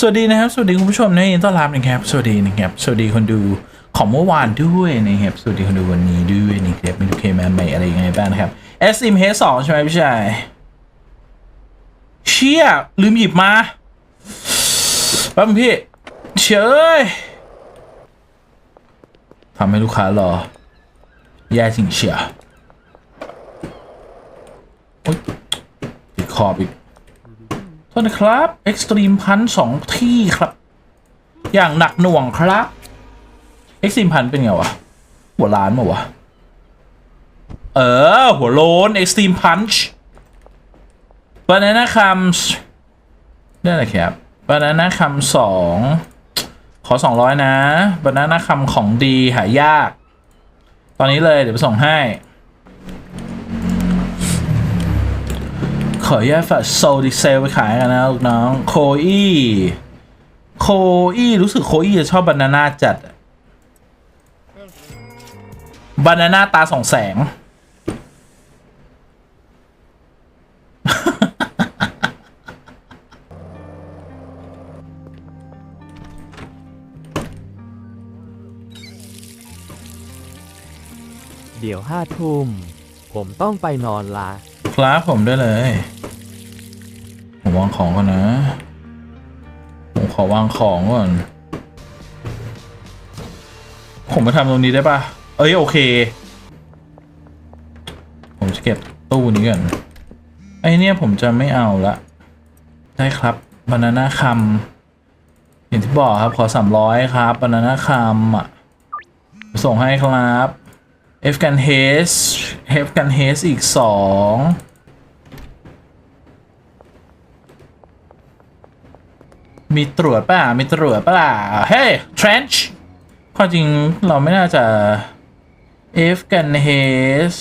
สวัสดีนะครับ สวัสดีคุณผู้ชมนะยินต้อนรับนะครับ สวัสดีนะครับ สวัสดีคนดูของเมื่อวานด้วยนะครับ สวัสดีคนดูวันนี้ด้วยนะครับไม่รู้เคแมนใหม่อะไรยังไงบ้างนะครับ S M H 2ใช่ไหมพี่ชาย เชี่ย ลืมหยิบมาแป๊บพี่ เชยทำให้ลูกค้ารอ แย่จริงเชียโอ๊ยติดขอบอีก โทษนะครับ Extreme Punch สองที่ครับ อย่างหนักหน่วงครับ Extreme Punch เป็นไงวะ หัวล้านมาวะ เออ หัวโลน Extreme Punch Banana Comes ได้เลยครับ Banana Comes สองขอสองร้อยนะ Banana Comes ของดีหายาก ตอนนี้เลยเดี๋ยวไปส่งให้ ขออนุญาตฝากโซดิเซลไปขายกันนะลูกน้อง โคอี้โคอี้รู้สึกโคอี้จะชอบบานาน่าจัดบานาน่าตาสองแสง เดี๋ยวห้าทุ่ม ผมต้องไปนอนละครับผมได้เลย ผมวางของก่อนนะ ผมขอวางของก่อน ผมมาทำตรงนี้ได้ปะเอ้ยโอเค ผมจะเก็บตู้นี้ก่อน ไอเนี่ยผมจะไม่เอาละ ได้ครับบานาน่าคัมอย่างที่บอกครับขอสามร้อยครับบานาน่าคัมอะส่งให้ครับ F กัน H F กัน H อีกสองมีตรวจป่ะ มีตรวจป่ะ เฮ้ย trench ความจริงเราไม่น่าจะ F กัน H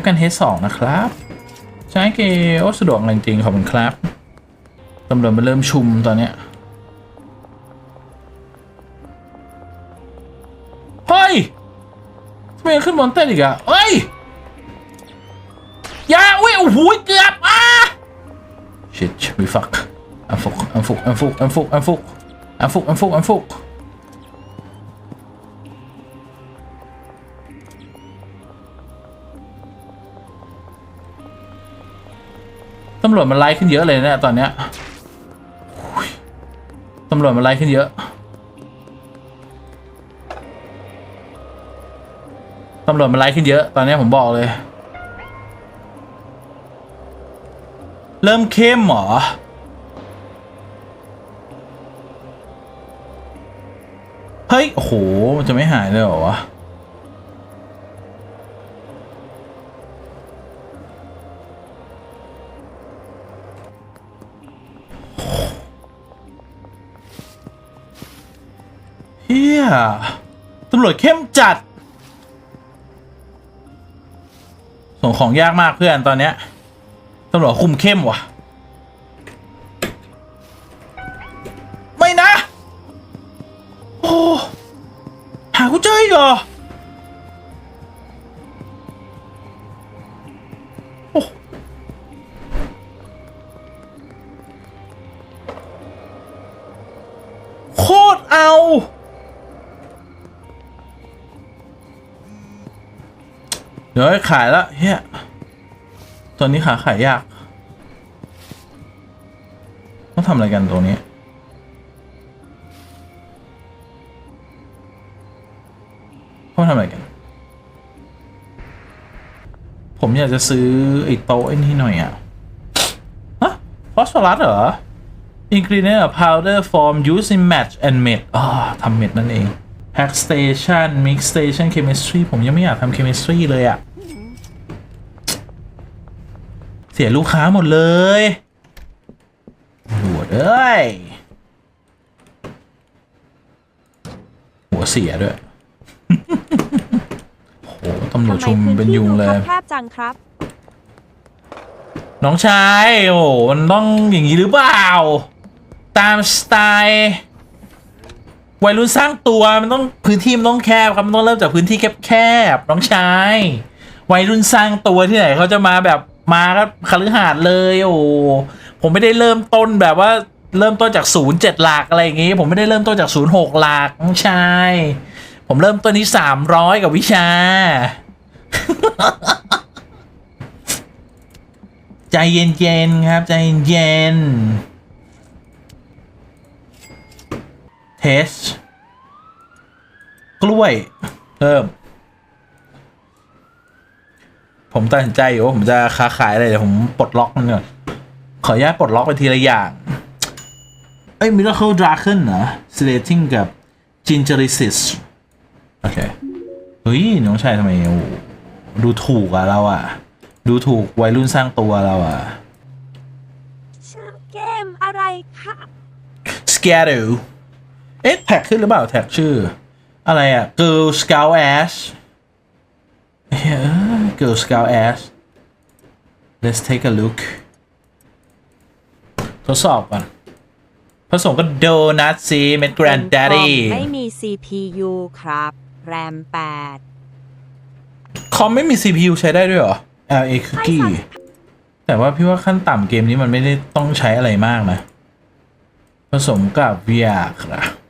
F กัน H สองนะครับ ใช้เกโอสะดวกจริงๆขอบคุณครับตำรวจมาเริ่มชุมตอนเนี้ย ไมขึ้นบนเต้นอีกอะเอ้ยอยาอุ้ยโอ้โหเกือบอะ shit we fuck อันฟุกอันฟุกอันฟุกอันฟุกอันฟุกอันฟุกอันฟุกอันฟุกตำรวจมันไล่ขึ้นเยอะเลยเนี่ยตอนเนี้ยอุ้ยตำรวจมันไล่ขึ้นเยอะำรวจมันไล่ขึ้นเยอะ ตอนนี้ผมบอกเลย เริ่มเข้มเหรอ เฮ้ย โอ้โหมันจะไม่หายเลยเหรอวะเฮียตำรวจเข้มจัด ส่งของยากมากเพื่อนตอนเนี้ยตำรวจคุมเข้มว่ะ ไม่นะ โอ้หากูเจออีกเหรอ ดี๋ยวขายแล้วเฮียตอนนี้ขาขายยากต้องทำอะไรกันตรงนี้เขาทำอะไรกัน ผมอยากจะซื้อไอ้โต๊ะไอ้นี่หน่อยอะฮะฟอสฟอรัสเหรอ ingredient of powder form used in match and made อ๋อทำเม็ดนั่นเอง hack station mix station chemistry ผมยังไม่อยากทำ chemistry เลยอะะ เสียลูกค้าหมดเลยหัวเอ้ย หัวเสียด้วยโอ้โหตำรวจชุมเป็นยุงเลย แคบจังครับ น้องชาย โอ้โหมันต้องอย่างนี้หรือเปล่า ตามสไตล์วัยรุ่นสร้างตัวมันต้องพื้นที่มันต้องแคบครับมันต้องเริ่มจากพื้นที่แคบๆน้องชายวัยรุ่นสร้างตัวที่ไหนเขาจะมาแบบ มาก็คฤหาสน์เลยโอ้ผมไม่ได้เริ่มต้นแบบว่าเริ่มต้นจากศูนย์เจ็ดหลักอะไรอย่างงี้ ผมไม่ได้เริ่มต้นจากศูนย์หกหลักน้องชายผมเริ่มต้นที่สามร้อยกับวิชา ใจเย็นๆครับ ใจเย็นๆเทสกล้วยเพิ่ม ผมตัดสินใจอยู่ว่าผมจะค้าขายอะไรเดี๋ยวผมปลดล็อกมันก่อนขออนุญาตปลดล็อกไปทีละอย่าง เอ้ย Miracle Dragon เหรอ Slating กับ Gingerisys โอเค เฮ้ย น้องชายทำไมโอ้โหดูถูกอะเราอะดูถูกวัยรุ่นสร้างตัวเราอะชื่อเกมอะไรคะ Scattew เอ๊ะ แท็กขึ้นหรือเปล่า แท็กชื่อ อะไรอะ Girl Scout Ash เฮ้ย Girl Scout Ash Let's take a look ทดสอบก่อนผสมกับโดนัทซีเม็ดแกรนด์ด d ดี้ไม่มี CPU ครับ แรมคอมไม่มี CPU ใช้ได้ด้วยเหรอ LA Cookie แต่ว่าพี่ว่าขั้นต่ำเกมนี้มันไม่ได้ต้องใช้อะไรมากนะ ผสมกับ VR ครับ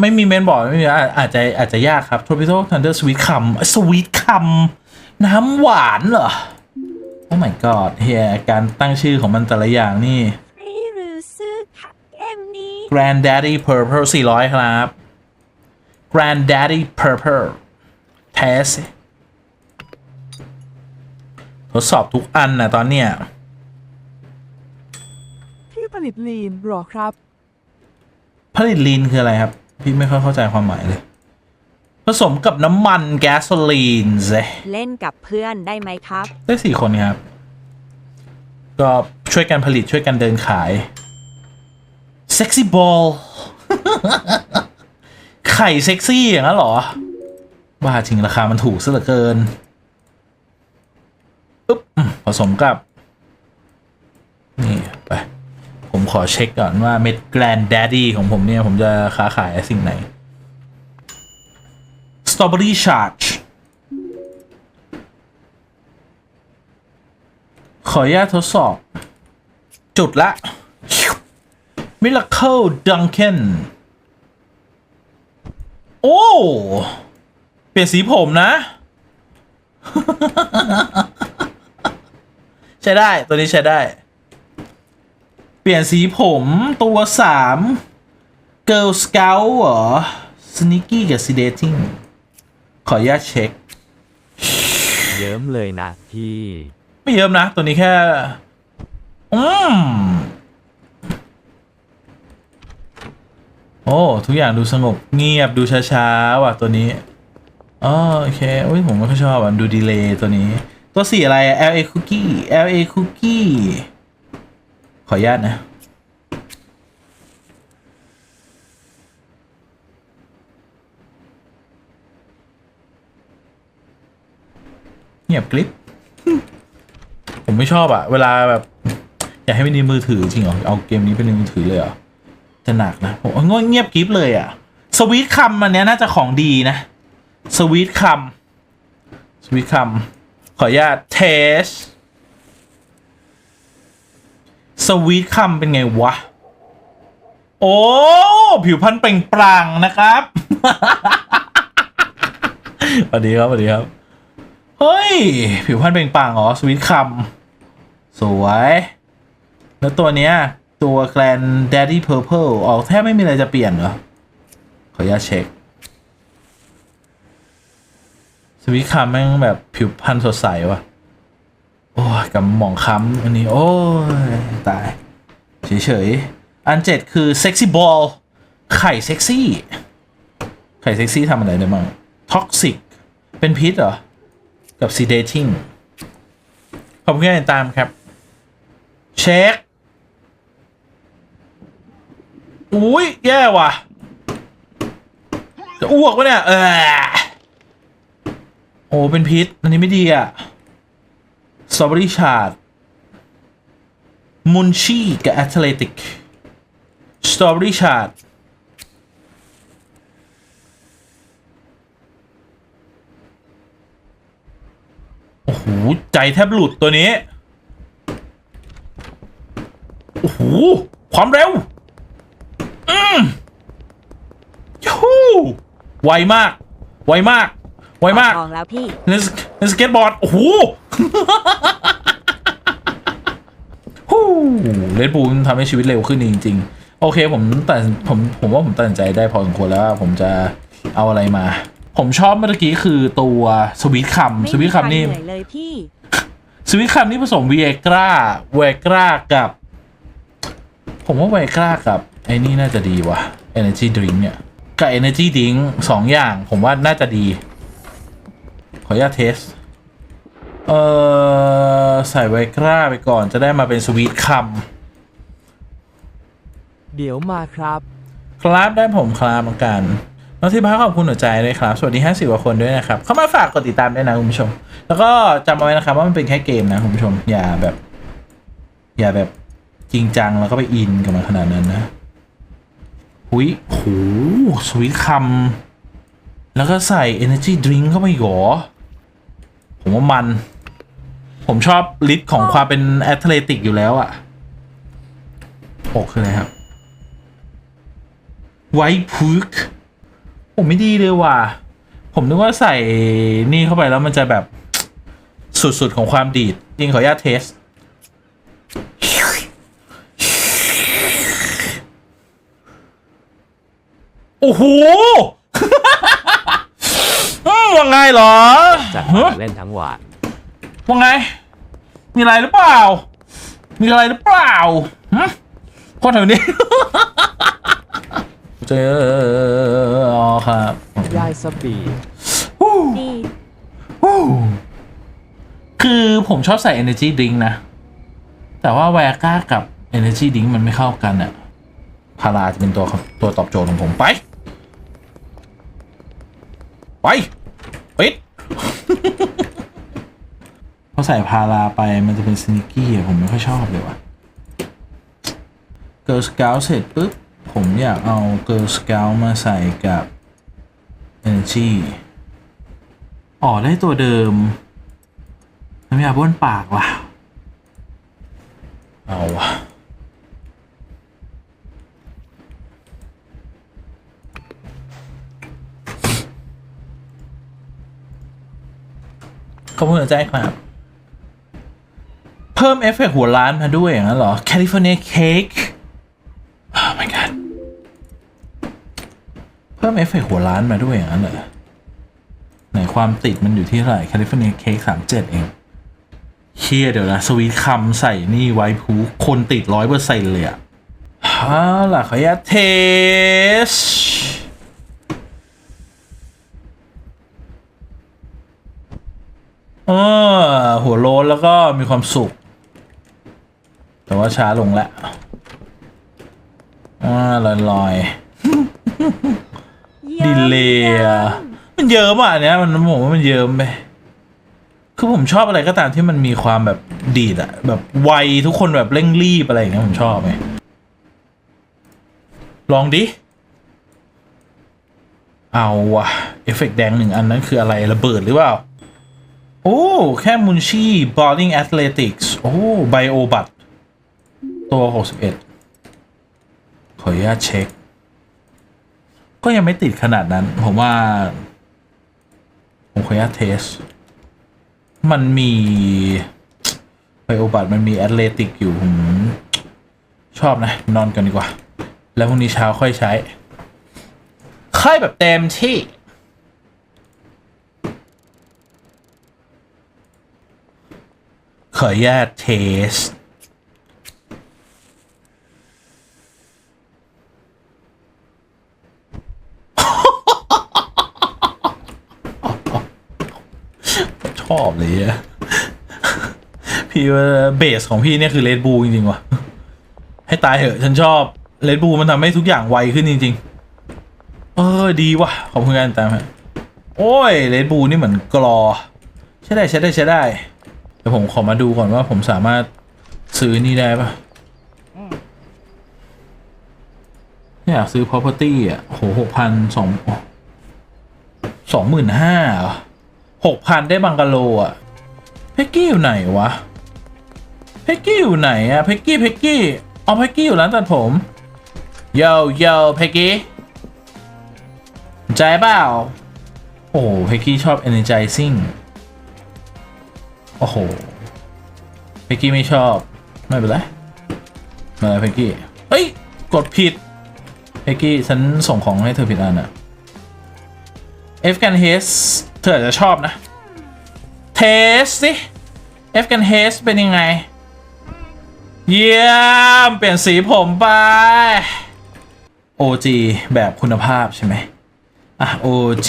ไม่มีเมนบอร์ดไม่มีอาอาจจะอาจจะยากครับ Tropical Thunder Sweet คำ Sweet คำน้ำหวานเหรอ โอ้ my god เฮียการตั้งชื่อของมันแต่ละอย่างนี่8ไม่รู้สึกค่ะเกมนี้ Granddaddy Purple 400 ครับ Granddaddy Purple เทสทดสอบทุกอันนะตอนเนี้ยที่ผลิตลีนหรอครับ ผลิตลีนคืออะไรครับ พี่ไม่ค่อยเข้าใจความหมายเลย ผสมกับน้ำมันแก๊สโซลีนเซเล่นกับเพื่อนได้ไหมครับ ได้สี่คนครับ ก็ช่วยกันผลิตช่วยกันเดินขาย Sexy Ball ไข่เซ็กซี่อย่างนั้นเหรอ ว่าจริงราคามันถูกซะเหลือเกินปึ๊บอืมผสมกับ นี่ไป ผมขอเช็คก่อนว่าเม็ดแกรนด์ d ดดี้ของผมเนี่ย ผมจะค้าขายสิ่งไหน Strawberry Charge ขออนุญาตทดสอบ จุดละ Miracle Duncan โอ้ เปลี่ยนสีผมนะ ใช้ได้ ตัวนี้ใช้ได้ ปลี่ยนสีผมตัวสาม Girl Scout เหรอ Sneaky กับ Sedating ขออนุญาตเช็ค เยิ้มเลยนะพี่ ไม่เยอะนะ ตัวนี้แค่ อืม โอ้ ทุกอย่างดูสงบเงียบดูช้าๆ ว่ะตัวนี้อ๋อโอเคอุ้ยผมไม่ค่อยชอบอะ ดูดีเลย์ตัวนี้ ตัวสีอะไรอะ LA Cookie LA Cookie ขออนุญาตนะเงียบกริบผมไม่ชอบอะเวลาแบบ อยากให้เป็นในมือถือจริงเหรอ เอาเกมนี้เป็นในมือถือเลยเหรอ จะหนักนะผมว่าเงียบกริบเลยอะสวีทคัมอันเนี้ยน่าจะของดีนะ สวีทคัมสวีทคัมขออนุญาตเทส สวีทคัมเป็นไงวะ โอ้ ผิวพรรณเปล่งปลั่งนะครับสวัสดีครับสวัสดีครับ เฮ้ย ผิวพรรณเปล่งปลั่งเหรอสวีทคัมสวย แล้วตัวเนี้ย ตัวแกลน Daddy Purple ออกแทบไม่มีอะไรจะเปลี่ยนเหรอ ขออนุญาตเช็คสวีทคัมแม่งแบบผิวพรรณสดใสว่ะ โอ้ยกับหมองค้ำอันนี้ โอ้ย ตาย เฉยๆ อันเจ็ดคือ Sexy Ball ไข่เซ็กซี่ ไข่เซ็กซี่ทำอะไรได้บ้าง Toxic เป็นพิษเหรอ กับ sedating ขอบคุณที่ติดตามครับ เช็ค อุ้ยแย่ว่ะ จะอ้วกวะเนี่ย เออโอ้เป็นพิษ อันนี้ไม่ดีอะ สตรอเบอรี่ชาร์ดมุนชีกับแอตเลติกสตรอเบอรี่ชาร์ดโอ้โห ใจแทบหลุดตัวนี้ โอ้โห ความเร็ว อืมยูไวมาก ไวมาก ไวมากทองแล้วพี่ในสในสเก็ตบอร์ด โอ้โหฮู้เลดบูลทำให้ชีวิตเร็วขึ้นจริง ๆ โอเคผมแต่ผมผมว่าผมตัดสินใจได้พอสมควรแล้วว่าผมจะเอาอะไรมา ผมชอบเมื่อกี้คือตัวสวิตคัมไม่สวิมีตใคคัรมเหนี่นื่อยเลยพี่สวิตคัมนี่ผสมวีเอกราเวกรากับ ผมว่าเวกรากับไอ้นี่น่าจะดีว่ะ Energy Drink เนี่ย กับ Energy Drink สองอย่างผมว่าน่าจะดี ขออนุญาตเทส เออใส่ไวกราไปก่อนจะได้มาเป็นสวีทคัมเดี๋ยวมาครับครับได้ผมครับเหมือนกันน้องที่พักขอบคุณหัวใจด้วยครับ สวัสดีห้าสิบกว่าคนด้วยนะครับ เข้ามาฝากกดติดตามด้วยนะคุณผู้ชม แล้วก็จำเอาไว้นะครับว่ามันเป็นแค่เกมนะคุณผู้ชม อย่าแบบ อย่าแบบจริงจังแล้วก็ไปอินกับมันขนาดนั้นนะ หุยโหสวีทคัมแล้วก็ใส่ Energy Drink เข้าไปอีกเหรอ ผมว่ามัน ผมชอบลิตของความเป็นแอตเลติกอยู่แล้วอะโอกคืออะไรครับ ไวท์พุกผมไม่ดีเลยว่ะ ผมนึกว่าใส่นี่เข้าไปแล้วมันจะแบบสุดๆของความดีดจริงขออนุญาตเทสโอ้โห อืมว่าไงเหรอจัดฮะเล่นทั้งวันว่าไง มีอะไรหรือเปล่า มีอะไรหรือเปล่าฮะคนแถวนี้ เจออ๋อครับยายสปีดดีคือผมชอบใส่ energy drink นะ แต่ว่าแวก้ากับ energy drink มันไม่เข้ากันอะพาราจะเป็นตัวตัวตอบโจทย์ของผมไป ไปปิดพอใส่พาราไปมันจะเป็นสนิกกี้อะผมไม่ค่อยชอบเลยว่ะ Girl Scout เสร็จปุ๊บ ผมอยากเอา Girl Scout มาใส่กับ Energy อ๋อ ได้ตัวเดิมน้ำยาบ้วนปากว่ะ เอาว่ะ ขอบคุณหัวใจครับ เพิ่มเอฟเฟกต์หัวล้านมาด้วยอย่างนั้นเหรอแคลิฟอร์เนียเค้ก oh my god เพิ่มเอฟเฟกต์หัวล้านมาด้วยอย่างนั้นเหรอไหนความติดมันอยู่ที่เท่าไหร่แคลิฟอร์เนียเค้กสามเจ็ดเองเชียเดี๋ยวนะ สวีทคำใส่นี่ไว้พูคนติดร้อยเปอร์เซ็นต์เลยอะเอาล่ะขออนุญาตเทส เออหัวโล้นแล้วก็มีความสุข แต่ว่าช้าลงแล้วอ่าลอยลอยๆดิเลยมันเยิ้มอะเนี้ยมันผมว่ามันเยิ้มไปคือผมชอบอะไรก็ตามที่มันมีความแบบดีดอะแบบไวทุกคนแบบเร่งรีบอะไรอย่างเงี้ยผมชอบไงลองดิ เอาวะเอฟเฟกต์แดงหนึ่งอันนั้นคืออะไรระเบิดหรือเปล่า โอ้ แค่มุนชี่บอลลิงแอตเลติกส์โอ้ ไบโอบัตตัว 61 ขออนุญาตเช็ค ก็ยังไม่ติดขนาดนั้น ผมว่า ผมขออนุญาตเทส มันมีไบโอบัตมันมีแอตเลติกอยู่ ผม ชอบนะ นอนกันดีกว่า แล้วพรุ่งนี้เช้าค่อยใช้ ค่อยแบบเต็มที่ ขออนุญาตเทส ชอบเลยอะพี่ว่าเบสของพี่เนี่ยคือเลดบูจริงๆว่ะ ให้ตายเหอะ ฉันชอบเลดบูมันทำให้ทุกอย่างไวขึ้นจริง ๆ เออ ดีว่ะ ขอบคุณการตามฮะโอ้ยเลดบูนี่เหมือนกรอ ใช้ได้ใช้ได้ใช้ได้เดี๋ ยวผมขอมาดูก่อนว่าผมสามารถซื้อนี่ได้ปะอยากซื้อ property อะโหหกพันสองสองหมื่นห้าหกพันได้บังกะโลอะเพกกี้อยู่ไหนวะเพกกี้อยู่ไหนอะเพกกี้เพกกี้เอาเพ็กกี้อยู่ร้านตัดผมโยโย่เพ็กกี้ใจเปล่าโอ้เพ็กกี้ชอบ energizing โอ้โหเพ็กกี้ไม่ชอบ ไม่เป็นไรมาเพ็กกี้เฮ้ย กดผิดเพ็กกี้ฉันส่งของให้เธอผิดอันอะเอฟกันเฮสเธออาจจะชอบนะ เทสสิเอฟกันเฮสเป็นยังไง เยี่ยม เปลี่ยนสีผมไป OG แบบคุณภาพใช่ไหมอะ OG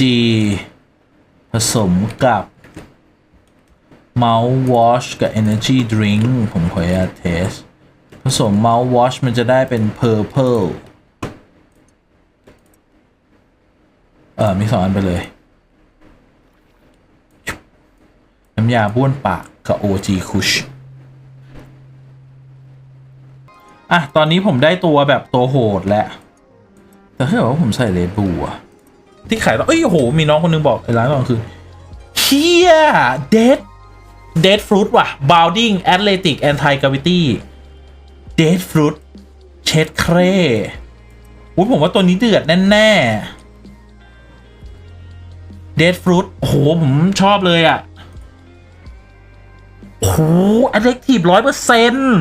ผสมกับ mouthwash กับ energy drink ผมขออนุญาตเทส ผสม mouthwash มันจะได้เป็น purple เออมีสองอันไปเลย น้ำยาบ้วนปากกับ OG Kush อะ ตอนนี้ผมได้ตัวแบบตัวโหดแล้ว แต่ถ้าเกิดว่าผมใส่เลบูอะที่ขายตอนเอ้ยโอ้โห มีน้องคนนึงบอกไอ้ร้านตอนคือเฮียเดด เดดฟรุตว่ะ bounding athletic anti gravity เดดฟรุตเช็ดเครอุ้ยผมว่าตัวนี้เดือดแน่ๆเดดฟรุตโอ้โหผมชอบเลยอะโอ้โห adjective ร้อยเปอร์เซ็นต์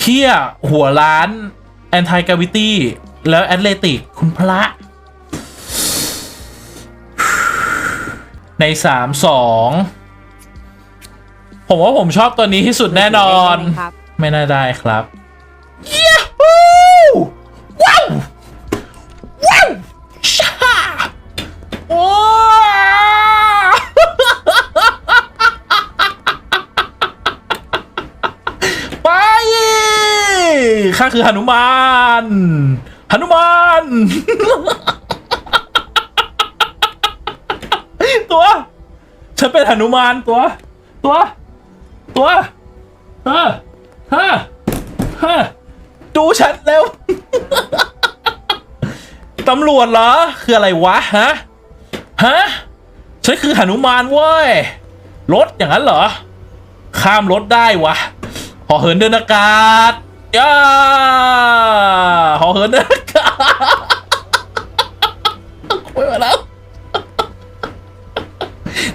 เฮียหัวล้าน anti gravity แล้ว athletic คุณพระในสามสอง ผมว่าผมชอบตัวนี้ที่สุดแน่นอนได้ไหมครับไม่น่าได้ครับย a ฮูว้าวว้าวชาโอ้ไปข้าคือหนุมานหนุมานตัว ฉันเป็นหนุมานตัว ตัว ตัวเฮ้อฮ้อเฮ้อดูฉันเร็วตำรวจเหรอ คืออะไรวะ ฮะ ฮะ ฉันคือหนุมานเว้ย รถอย่างนั้นเหรอ ข้ามรถได้วะหอเหินเดินอากาศย่าหอเหินเดินอากาศคุยมาแล้ว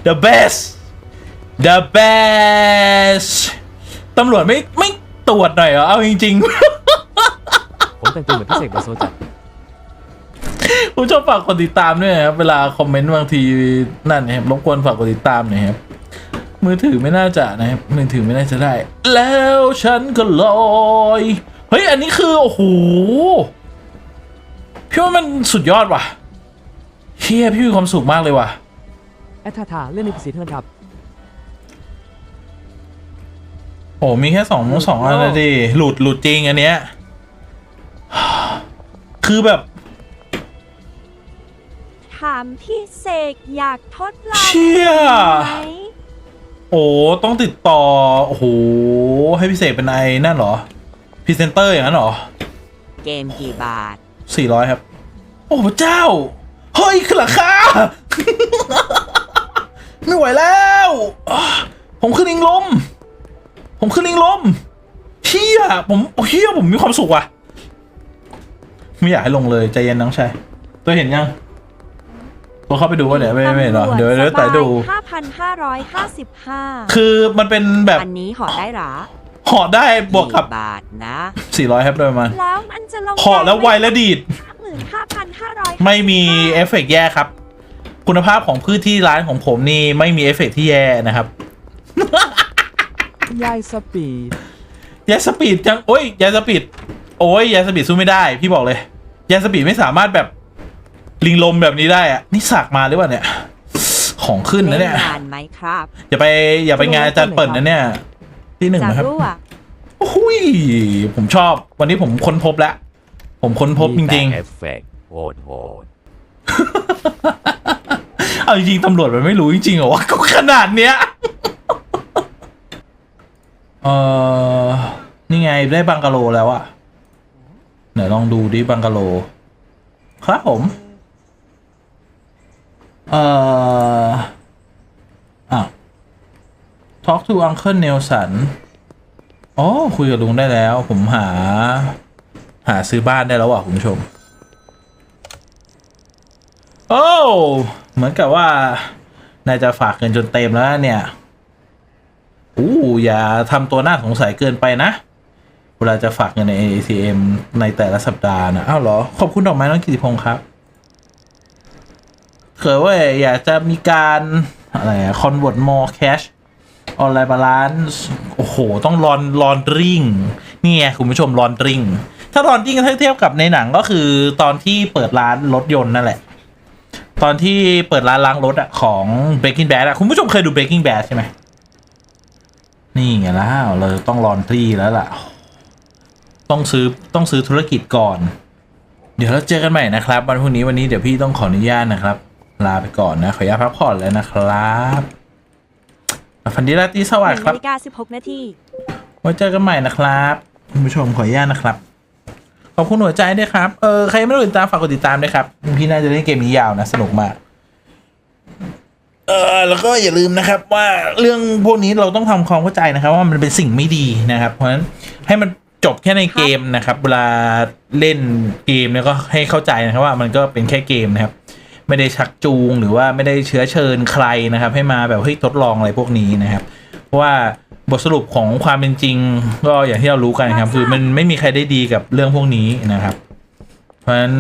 the best the best ตำรวจไม่ไม่ตรวจหน่อยเหรอ เอาจริงผมแต่งตัวเหมือนพี่เสกโลโซจัดๆ ผมชอบฝากกดติดตามด้วยนะครับ เวลาคอมเมนต์บางทีนั่นนะครับรบกวนฝากกดติดตามหน่อยครับ มือถือไม่น่าจะนะครับ มือถือไม่น่าจะได้ แล้วฉันก็ลอย เฮ้ย อันนี้คือ โอ้โห พี่ว่ามันสุดยอดว่ะเฮียพี่มีความสุขมากเลยว่ะ แอททาทาเล่นในสีเทิร์นครับ โอ้มีแค่สองสองอันเลยดิ หลุดหลุดจริงอันเนี้ย คือแบบ ถามพี่เสกอยากทดลองเชี่ย ไหมโอ้ต้องติดต่อ โอ้โห ให้พิเศษเป็นไอนั่นเหรอพรีเซนเตอร์อย่างนั้นเหรอเกมกี่บาท สี่ร้อยครับ โอ้พระเจ้า เฮ้ยขึ้นราคา ไม่ไหวแล้วอะผมขึ้นอิงลม ผมขึ้นอิงลมเฮียผมเฮียผมมีความสุขว่ะ ไม่อยากให้ลงเลยใจเย็นน้องชายตัวเห็นยังตัวเข้าไปดูว่าเดี๋ยวไม่ไม่เห็นเหรอเดี๋ยวเดี๋ยวแต่ดูห้าพันห้าร้อยห้าสิบห้าคือมันเป็นแบบอันนี้หอได้หรอห่อได้บวกกับกี่บาทนะ400ครับโดยประมาณแล้วมันจะลงห่อแล้วไวและดีดหมื่นห้าพันห้าร้อยไม่มีเอฟเฟกต์แย่ครับ คุณภาพของพืชที่ร้านของผมนี่ไม่มีเอฟเฟกต์ที่แย่นะครับ ยายสปีดยาสปีดจังโอ้ยยาสปีดโอ้ยยาสปีดสู้ไม่ได้ พี่บอกเลยยาสปีดไม่สามารถแบบลิงลมแบบนี้ได้อะนี่สักมาหรือเปล่าเนี่ย ของขึ้นนะเล่นเนี่ยนานไหมครับ อย่าไปอย่าไปงานอาจารย์เปิดนะเนี่ยที่หนึ่งจะนะครับรู้อะโอ้ยผมชอบ วันนี้ผมค้นพบแล้ว ผมค้นพบจริงมีแต่เอฟเฟกต์โหดโหดๆเอาจริงๆตำรวจมันไม่รู้จริงๆเหรอว่าก็ขนาดเนี้ย เออนี่ไงได้บังกะโลแล้วอะไหนลองดูดิบังกะโล ครับผม เอ่ออะ Talk to Uncle Nelson อ๋อคุยกับลุงได้แล้ว ผมหา หาซื้อบ้านได้แล้วอะคุณผู้ชม โอ้ เหมือนกับว่าน่าจะฝากเงินจนเต็มแล้วเนี่ย อู้อย่าทำตัวน่าสงสัยเกินไปนะ เวลาจะฝากเงินใน ATM ในแต่ละสัปดาห์นะอ้าวเหรอ ขอบคุณดอกไม้น้องกิติพงศ์ครับเผื่อว่าอยากจะมีการอะไรคอะ convert more cash ออนไลน์บาลานซ์โอ้โห ต้องรอนรอนริงนี่ไงคุณผู้ชมรอนริงถ้ารอนริงถ้าเทียบกับในหนังก็คือตอนที่เปิดร้านรถยนต์นั่นแหละ ตอนที่เปิดร้านล้างรถอะของ Breaking Bad อะคุณผู้ชมเคยดู Breaking Bad ใช่ไหม นี่ไงแล้วเราต้องรอนทรีแล้วล่ะ ต้องซื้อต้องซื้อธุรกิจก่อน เดี๋ยวเราเจอกันใหม่นะครับ วันพรุ่งนี้วันนี้เดี๋ยวพี่ต้องขออนุญาตนะครับ ลาไปก่อนนะ ขออนุญาตพักผ่อนแล้วนะครับฟันดีราตรีสวัสดิ์ครับนาฬิกา16นาทีไว้เจอกันใหม่นะครับคุณผู้ชมขออนุญาตนะครับขอบคุณหัวใจด้วยครับ เออ ใครไม่รู้ติดตามฝากกดติดตามด้วยครับ พี่น่าจะเล่นเกมนี้ยาวนะ สนุกมาก เออแล้วก็อย่าลืมนะครับว่าเรื่องพวกนี้เราต้องทำความเข้าใจนะครับ ว่ามันเป็นสิ่งไม่ดีนะครับ เพราะฉะนั้นให้มันจบแค่ในเกมนะครับ เวลาเล่นเกมเนี่ยก็ให้เข้าใจนะครับว่ามันก็เป็นแค่เกมนะครับ ไม่ได้ชักจูงหรือว่าไม่ได้เชื้อเชิญใครนะครับ ให้มาแบบเฮ้ยทดลองอะไรพวกนี้นะครับ เพราะว่าบทสรุปของความเป็นจริง ก็อย่างที่เรารู้กันครับ คือมันไม่มีใครได้ดีกับเรื่องพวกนี้นะครับ ราะฉะนั้น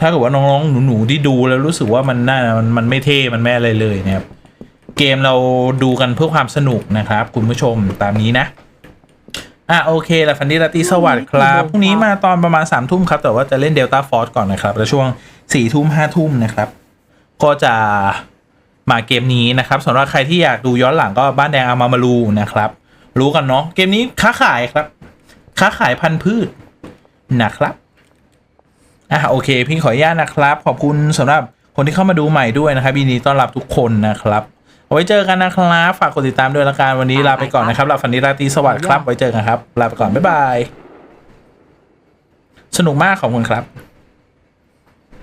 ถ้าเกิดว่าน้องๆหนูๆที่ดูแล้วรู้สึกว่ามันน่ามันมันไม่เท่มันไม่อะไรเลยนะครับเกมเราดูกันเพื่อความสนุกนะครับ คุณผู้ชมตามนี้นะอะโอเคแล้วฟันดี้ราตรีสวัสดิ์ครับพรุ่งนี้มาตอนประมาณสามทุ่มครับ แต่ว่าจะเล่นเดลต้าฟอร์ก่อนนะครับ แล้วช่วงสี่ทุ่มห้าทุ่มนะครับ ก็จะมาเกมนี้นะครับสำหรับใครที่อยากดูย้อนหลังก็บ้านแดงอามามารูนะครับ รู้กันเนาะเกมนี้ค้าขายครับ ค้าขายพันธุ์พืชนะครับ อะโอเค พี่ขออนุญาตนะครับ ขอบคุณสำหรับคนที่เข้ามาดูใหม่ด้วยนะครับยินดีต้อนรับทุกคนนะครับเอาไว้เจอกันนะครับฝากกดติดตามด้วยละกันวันนี้ลาไปก่อนนะครับหลับฝันดีราตรีสวัสดิ์ครับไว้เจอกันครับลาไปก่อนบ๊ายบายสนุกมากขอบคุณครับ